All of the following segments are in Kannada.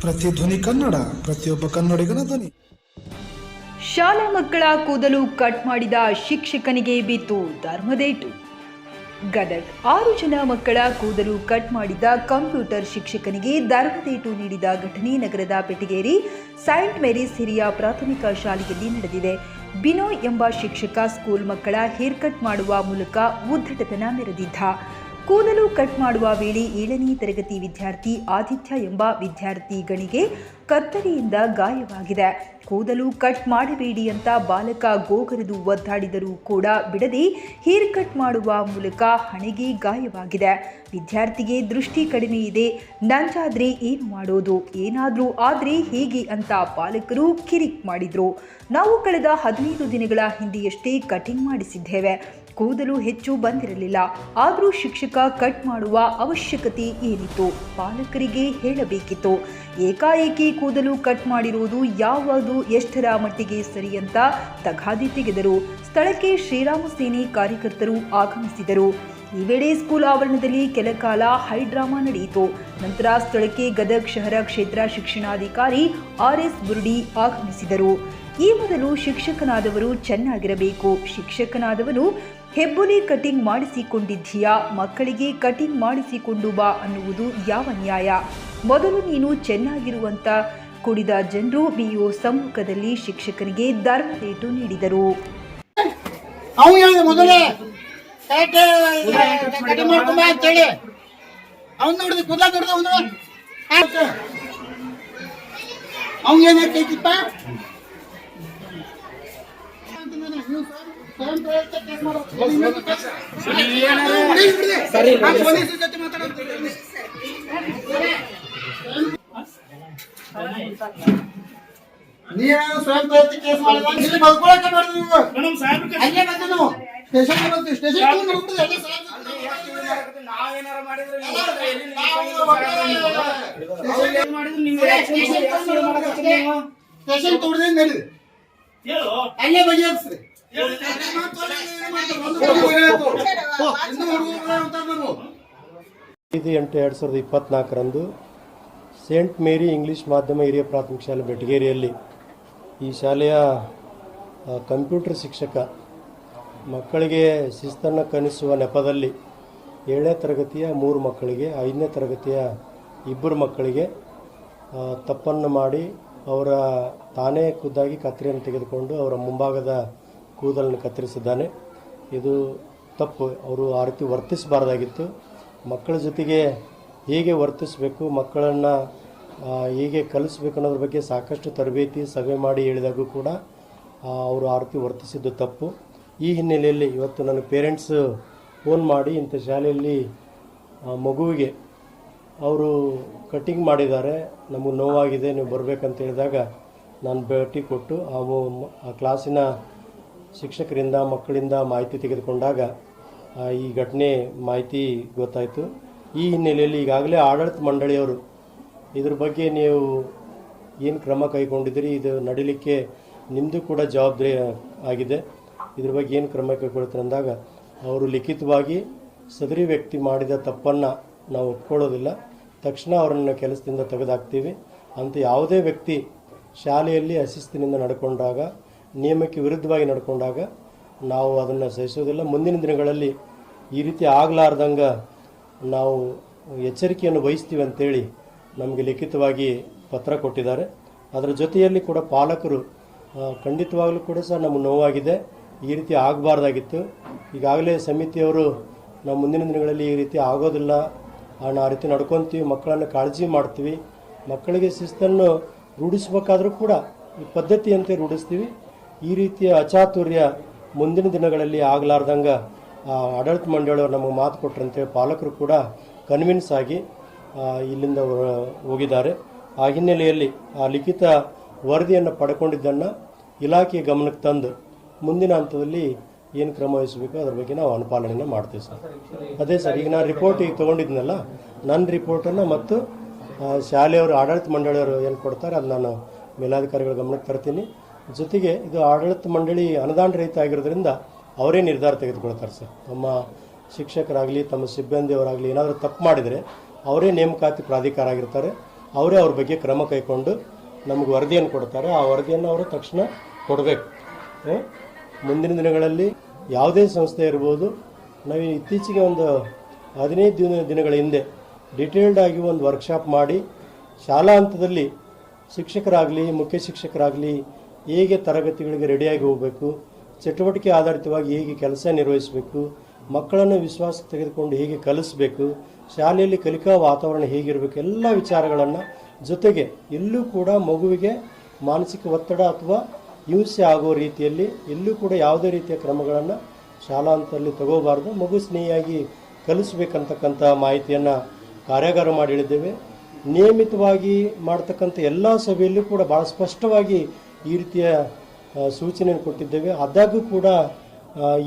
ಪ್ರತಿಧ್ವನಿ ಕನ್ನಡ, ಪ್ರತಿಯೊಬ್ಬ ಕನ್ನಡಿಗನ ಧ್ವನಿ. ಶಾಲಾ ಮಕ್ಕಳ ಕೂದಲು ಕಟ್ ಮಾಡಿದ ಶಿಕ್ಷಕನಿಗೆ ಬಿತ್ತು ಧರ್ಮದೇಟು ಗದಗ್ ಆರು ಜನ ಮಕ್ಕಳ ಕೂದಲು ಕಟ್ ಮಾಡಿದ ಕಂಪ್ಯೂಟರ್ ಶಿಕ್ಷಕನಿಗೆ ಧರ್ಮದೇಟು ನೀಡಿದ ಘಟನೆ ನಗರದ ಪೆಟಗೇರಿ ಸೈಂಟ್ ಮೇರಿಸ್ ಹಿರಿಯ ಪ್ರಾಥಮಿಕ ಶಾಲೆಯಲ್ಲಿ ನಡೆದಿದೆ. ಬಿನೋಯ್ ಎಂಬ ಶಿಕ್ಷಕ ಸ್ಕೂಲ್ ಮಕ್ಕಳ ಹೇರ್ ಕಟ್ ಮಾಡುವ ಮೂಲಕ ಉದ್ದಟತನ ಮೆರೆದಿದ್ದ. ಕೂದಲು ಕಟ್ ಮಾಡುವ ವೇಳೆ ಏಳನೇ ತರಗತಿ ವಿದ್ಯಾರ್ಥಿ ಆದಿತ್ಯ ಎಂಬ ವಿದ್ಯಾರ್ಥಿಗಳಿಗೆ ಕತ್ತರಿಯಿಂದ ಗಾಯವಾಗಿದೆ. ಕೂದಲು ಕಟ್ ಮಾಡಬೇಡಿ ಅಂತ ಬಾಲಕ ಗೋಗರೆದು ಒದ್ದಾಡಿದರೂ ಕೂಡ ಬಿಡದೆ ಹೇರ್ ಕಟ್ ಮಾಡುವ ಮೂಲಕ ಹಣೆಗೆ ಗಾಯವಾಗಿದೆ. ವಿದ್ಯಾರ್ಥಿಗೆ ದೃಷ್ಟಿ ಕಡಿಮೆ ಇದೆ. ನಂಜಾದ್ರೆ ಏನು ಮಾಡೋದು? ಏನಾದರೂ ಆದರೆ ಹೇಗೆ ಅಂತ ಪಾಲಕರು ಕಿರಿಕ್ ಮಾಡಿದರು. ನಾವು ಕಳೆದ ಹದಿನೈದು ದಿನಗಳ ಹಿಂದೆಯಷ್ಟೇ ಕಟಿಂಗ್ ಮಾಡಿಸಿದ್ದೇವೆ. ಕೂದಲು ಹೆಚ್ಚು ಬಂದಿರಲಿಲ್ಲ. ಆದರೂ ಶಿಕ್ಷಕ ಕಟ್ ಮಾಡುವ ಅವಶ್ಯಕತೆ ಏನಿತ್ತು? ಪಾಲಕರಿಗೆ ಹೇಳಬೇಕಿತ್ತು. ಏಕಾಏಕಿ ಕೂದಲು ಕಟ್ ಮಾಡಿರುವುದು ಯಾವುದು ಎಷ್ಟರ ಮಟ್ಟಿಗೆ ಸರಿ ಅಂತ ತಗಾದೆ ತೆಗೆದರು. ಸ್ಥಳಕ್ಕೆ ಶ್ರೀರಾಮ ಸೇನೆ ಕಾರ್ಯಕರ್ತರು ಆಗಮಿಸಿದರು. ಈ ವೇಳೆ ಸ್ಕೂಲ್ ಆವರಣದಲ್ಲಿ ಕೆಲ ಕಾಲ ಹೈಡ್ರಾಮಾ ನಡೆಯಿತು. ನಂತರ ಸ್ಥಳಕ್ಕೆ ಗದಗ್ ಶಹರ ಕ್ಷೇತ್ರ ಶಿಕ್ಷಣಾಧಿಕಾರಿ ಆರ್ ಎಸ್ ಬುರುಡಿ ಆಗಮಿಸಿದರು. ಈ ಮೊದಲು ಶಿಕ್ಷಕನಾದವರು ಚೆನ್ನಾಗಿರಬೇಕು. ಶಿಕ್ಷಕನಾದವನು ಹೆಬ್ಬುಲಿ ಕಟಿಂಗ್ ಮಾಡಿಸಿಕೊಂಡಿದ್ದೀಯಾ? ಮಕ್ಕಳಿಗೆ ಕಟಿಂಗ್ ಮಾಡಿಸಿಕೊಂಡು ಬಾ ಅನ್ನುವುದು ಯಾವ ನ್ಯಾಯ? ಮೊದಲು ನೀನು ಚೆನ್ನಾಗಿರುವಂತ ಕುಡಿದ ಜನರು ಬಿಒ ಸಮ್ಮುಖದಲ್ಲಿ ಶಿಕ್ಷಕರಿಗೆ ದರ್ಮೇಟು ನೀಡಿದರು. ಅವನು ನೀವೇನು ಸ್ವಯಂ ಪ್ರೇರಿತ ಅಲ್ಲೇ ಸ್ಟೇಷನ್ ಅಲ್ಲೇ ಬಗೆಹರಿಸ್ರಿ ಐದು ಎಂಟು ಎರಡು ಸಾವಿರದ ಇಪ್ಪತ್ತ್ನಾಲ್ಕರಂದು ಸೇಂಟ್ ಮೇರಿ ಇಂಗ್ಲಿಷ್ ಮಾಧ್ಯಮ ಹಿರಿಯ ಪ್ರಾಥಮಿಕ ಶಾಲೆ ಬೆಟಗೇರಿಯಲ್ಲಿ ಈ ಶಾಲೆಯ ಕಂಪ್ಯೂಟರ್ ಶಿಕ್ಷಕ ಮಕ್ಕಳಿಗೆ ಶಿಸ್ತನ್ನು ಕನಿಸುವ ನೆಪದಲ್ಲಿ ಏಳನೇ ತರಗತಿಯ ಮೂರು ಮಕ್ಕಳಿಗೆ, ಐದನೇ ತರಗತಿಯ ಇಬ್ಬರು ಮಕ್ಕಳಿಗೆ ತಪ್ಪನ್ನು ಮಾಡಿ ಅವರ ತಾನೇ ಖುದ್ದಾಗಿ ಕತ್ತರಿಯನ್ನು ತೆಗೆದುಕೊಂಡು ಅವರ ಮುಂಭಾಗದ ಕೂದಲನ್ನು ಕತ್ತರಿಸಿದ್ದಾನೆ. ಇದು ತಪ್ಪು. ಅವರು ಆ ರೀತಿ ವರ್ತಿಸಬಾರ್ದಾಗಿತ್ತು. ಮಕ್ಕಳ ಜೊತೆಗೆ ಹೇಗೆ ವರ್ತಿಸಬೇಕು, ಮಕ್ಕಳನ್ನು ಹೇಗೆ ಕಲಿಸ್ಬೇಕು ಅನ್ನೋದ್ರ ಬಗ್ಗೆ ಸಾಕಷ್ಟು ತರಬೇತಿ, ಸಭೆ ಮಾಡಿ ಹೇಳಿದಾಗೂ ಕೂಡ ಅವರು ಆ ರೀತಿ ವರ್ತಿಸಿದ್ದು ತಪ್ಪು. ಈ ಹಿನ್ನೆಲೆಯಲ್ಲಿ ಇವತ್ತು ನನ್ನ ಪೇರೆಂಟ್ಸ್ ಫೋನ್ ಮಾಡಿ ಇಂಥ ಶಾಲೆಯಲ್ಲಿ ಮಗುವಿಗೆ ಅವರು ಕಟ್ಟಿಂಗ್ ಮಾಡಿದ್ದಾರೆ. ನಮಗೆ ನೋವಾಗಿದೆ. ನೀವು ಬರಬೇಕಂತ ಹೇಳಿದಾಗ ನಾನು ಭೇಟಿ ಕೊಟ್ಟು ಆ ಕ್ಲಾಸಿನ ಶಿಕ್ಷಕರಿಂದ, ಮಕ್ಕಳಿಂದ ಮಾಹಿತಿ ತೆಗೆದುಕೊಂಡಾಗ ಈ ಘಟನೆ ಮಾಹಿತಿ ಗೊತ್ತಾಯಿತು. ಈ ಹಿನ್ನೆಲೆಯಲ್ಲಿ ಈಗಾಗಲೇ ಆಡಳಿತ ಮಂಡಳಿಯವರು ಇದ್ರ ಬಗ್ಗೆ ನೀವು ಏನು ಕ್ರಮ ಕೈಗೊಂಡಿದ್ದೀರಿ? ಇದು ನಡೀಲಿಕ್ಕೆ ನಿಮ್ಮದು ಕೂಡ ಜವಾಬ್ದಾರಿ ಆಗಿದೆ. ಇದ್ರ ಬಗ್ಗೆ ಏನು ಕ್ರಮ ಕೈಗೊಳ್ತಾರೆ ಅಂದಾಗ, ಅವರು ಲಿಖಿತವಾಗಿ ಸದರಿ ವ್ಯಕ್ತಿ ಮಾಡಿದ ತಪ್ಪನ್ನು ನಾವು ಒಪ್ಕೊಳ್ಳೋದಿಲ್ಲ. ತಕ್ಷಣ ಅವರನ್ನು ಕೆಲಸದಿಂದ ತೆಗೆದಾಕ್ತೀವಿ. ಅಂತ ಯಾವುದೇ ವ್ಯಕ್ತಿ ಶಾಲೆಯಲ್ಲಿ ಅಶಿಸ್ತಿನಿಂದ ನಡ್ಕೊಂಡಾಗ ನಿಯಮಕ್ಕೆ ವಿರುದ್ಧವಾಗಿ ನಡ್ಕೊಂಡಾಗ ನಾವು ಅದನ್ನು ಸಹಿಸೋದಿಲ್ಲ ಮುಂದಿನ ದಿನಗಳಲ್ಲಿ ಈ ರೀತಿ ಆಗಲಾರ್ದಂಗೆ ನಾವು ಎಚ್ಚರಿಕೆಯನ್ನು ವಹಿಸ್ತೀವಿ ಅಂತೇಳಿ ನಮಗೆ ಲಿಖಿತವಾಗಿ ಪತ್ರ ಕೊಟ್ಟಿದ್ದಾರೆ. ಅದರ ಜೊತೆಯಲ್ಲಿ ಕೂಡ ಪಾಲಕರು ಖಂಡಿತವಾಗಲೂ ಕೂಡ ಸಹ ನಮ್ಮ ನೋವಾಗಿದೆ. ಈ ರೀತಿ ಆಗಬಾರ್ದಾಗಿತ್ತು. ಈಗಾಗಲೇ ಸಮಿತಿಯವರು ನಾವು ಮುಂದಿನ ದಿನಗಳಲ್ಲಿ ಈ ರೀತಿ ಆಗೋದಿಲ್ಲ. ನಾವು ಆ ರೀತಿ ನಡ್ಕೊತೀವಿ. ಮಕ್ಕಳನ್ನು ಕಾಳಜಿ ಮಾಡ್ತೀವಿ. ಮಕ್ಕಳಿಗೆ ಶಿಸ್ತನ್ನು ರೂಢಿಸ್ಬೇಕಾದ್ರೂ ಕೂಡ ಈ ಪದ್ಧತಿಯಂತೆ ರೂಢಿಸ್ತೀವಿ. ಈ ರೀತಿಯ ಅಚಾತುರ್ಯ ಮುಂದಿನ ದಿನಗಳಲ್ಲಿ ಆಗಲಾರ್ದಂಗೆ ಆಡಳಿತ ಮಂಡಳಿಯವರು ನಮಗೆ ಮಾತು ಕೊಟ್ಟರಂತೇಳಿ ಪಾಲಕರು ಕೂಡ ಕನ್ವಿನ್ಸ್ ಆಗಿ ಇಲ್ಲಿಂದ ಹೋಗಿದ್ದಾರೆ. ಆ ಹಿನ್ನೆಲೆಯಲ್ಲಿ ಆ ಲಿಖಿತ ವರದಿಯನ್ನು ಪಡ್ಕೊಂಡಿದ್ದನ್ನು ಇಲಾಖೆಯ ಗಮನಕ್ಕೆ ತಂದು ಮುಂದಿನ ಹಂತದಲ್ಲಿ ಏನು ಕ್ರಮ ವಹಿಸಬೇಕು ಅದ್ರ ಬಗ್ಗೆ ನಾವು ಅನುಪಾಲನೆಯನ್ನು ಮಾಡ್ತೀವಿ ಸರ್. ಅದೇ ಸರ್, ಈಗ ನಾನು ರಿಪೋರ್ಟ್ ಈಗ ತೊಗೊಂಡಿದ್ನಲ್ಲ, ನನ್ನ ರಿಪೋರ್ಟನ್ನು ಮತ್ತು ಶಾಲೆಯವರು, ಆಡಳಿತ ಮಂಡಳಿಯವರು ಏನು ಕೊಡ್ತಾರೆ ಅದು ನಾನು ಮೇಲಾಧಿಕಾರಿಗಳ ಗಮನಕ್ಕೆ ತರ್ತೀನಿ. ಜೊತೆಗೆ ಇದು ಆಡಳಿತ ಮಂಡಳಿ ಅನುದಾನ ರಹಿತ ಆಗಿರೋದ್ರಿಂದ ಅವರೇ ನಿರ್ಧಾರ ತೆಗೆದುಕೊಳ್ತಾರೆ ಸರ್. ತಮ್ಮ ಶಿಕ್ಷಕರಾಗಲಿ, ತಮ್ಮ ಸಿಬ್ಬಂದಿಯವರಾಗಲಿ ಏನಾದರೂ ತಪ್ಪು ಮಾಡಿದರೆ ಅವರೇ ನೇಮಕಾತಿ ಪ್ರಾಧಿಕಾರ ಆಗಿರ್ತಾರೆ. ಅವರೇ ಅವ್ರ ಬಗ್ಗೆ ಕ್ರಮ ಕೈಗೊಂಡು ನಮಗೆ ವರದಿಯನ್ನು ಕೊಡ್ತಾರೆ. ಆ ವರದಿಯನ್ನು ಅವರು ತಕ್ಷಣ ಕೊಡಬೇಕು. ಮುಂದಿನ ದಿನಗಳಲ್ಲಿ ಯಾವುದೇ ಸಂಸ್ಥೆ ಇರ್ಬೋದು. ನಾವು ಇತ್ತೀಚೆಗೆ ಒಂದು ಹದಿನೈದು ದಿನ ದಿನಗಳ ಹಿಂದೆ ಡಿಟೇಲ್ಡ್ ಆಗಿ ಒಂದು ವರ್ಕ್ಶಾಪ್ ಮಾಡಿ ಶಾಲಾ ಹಂತದಲ್ಲಿ ಶಿಕ್ಷಕರಾಗಲಿ, ಮುಖ್ಯ ಶಿಕ್ಷಕರಾಗಲಿ ಹೇಗೆ ತರಗತಿಗಳಿಗೆ ರೆಡಿಯಾಗಿ ಹೋಗಬೇಕು, ಚಟುವಟಿಕೆ ಆಧಾರಿತವಾಗಿ ಹೇಗೆ ಕೆಲಸ ನಿರ್ವಹಿಸಬೇಕು, ಮಕ್ಕಳನ್ನು ವಿಶ್ವಾಸಕ್ಕೆ ತೆಗೆದುಕೊಂಡು ಹೇಗೆ ಕಲಿಸಬೇಕು, ಶಾಲೆಯಲ್ಲಿ ಕಲಿಕಾ ವಾತಾವರಣ ಹೇಗಿರಬೇಕು, ಎಲ್ಲ ವಿಚಾರಗಳನ್ನು ಜೊತೆಗೆ ಎಲ್ಲೂ ಕೂಡ ಮಗುವಿಗೆ ಮಾನಸಿಕ ಒತ್ತಡ ಅಥವಾ ಹಿಂಸೆ ಆಗೋ ರೀತಿಯಲ್ಲಿ ಎಲ್ಲೂ ಕೂಡ ಯಾವುದೇ ರೀತಿಯ ಕ್ರಮಗಳನ್ನು ಶಾಲಾ ಹಂತದಲ್ಲಿ ತಗೋಬಾರ್ದು. ಮಗು ಸ್ನೇಹಿಯಾಗಿ ಕಲಿಸ್ಬೇಕಂತಕ್ಕಂಥ ಮಾಹಿತಿಯನ್ನು ಕಾರ್ಯಾಗಾರ ಮಾಡಿ ಹೇಳಿದ್ದೇವೆ. ನಿಯಮಿತವಾಗಿ ಮಾಡ್ತಕ್ಕಂಥ ಎಲ್ಲ ಸಭೆಯಲ್ಲೂ ಕೂಡ ಭಾಳ ಸ್ಪಷ್ಟವಾಗಿ ಈ ರೀತಿಯ ಸೂಚನೆ ಸೂಚನೆಯನ್ನು ಕೊಟ್ಟಿದ್ದೇವೆ. ಆದಾಗೂ ಕೂಡ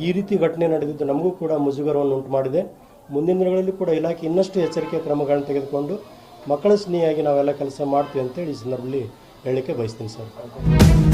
ಈ ರೀತಿ ಘಟನೆ ನಡೆದಿದ್ದು ನಮಗೂ ಕೂಡ ಮುಜುಗರವನ್ನು ಉಂಟು ಮಾಡಿದೆ ಮುಂದಿನ ದಿನಗಳಲ್ಲಿ ಕೂಡ ಇಲಾಖೆ ಇನ್ನಷ್ಟು ಎಚ್ಚರಿಕೆ ಕ್ರಮಗಳನ್ನು ತೆಗೆದುಕೊಂಡು ಮಕ್ಕಳ ಸ್ನೇಹಿಯಾಗಿ ನಾವೆಲ್ಲ ಕೆಲಸ ಮಾಡ್ತೀವಿ ಅಂತೇಳಿ ಈ ಸಂದರ್ಭದಲ್ಲಿ ಹೇಳಲಿಕ್ಕೆ ಬಯಸ್ತೀನಿ ಸರ್.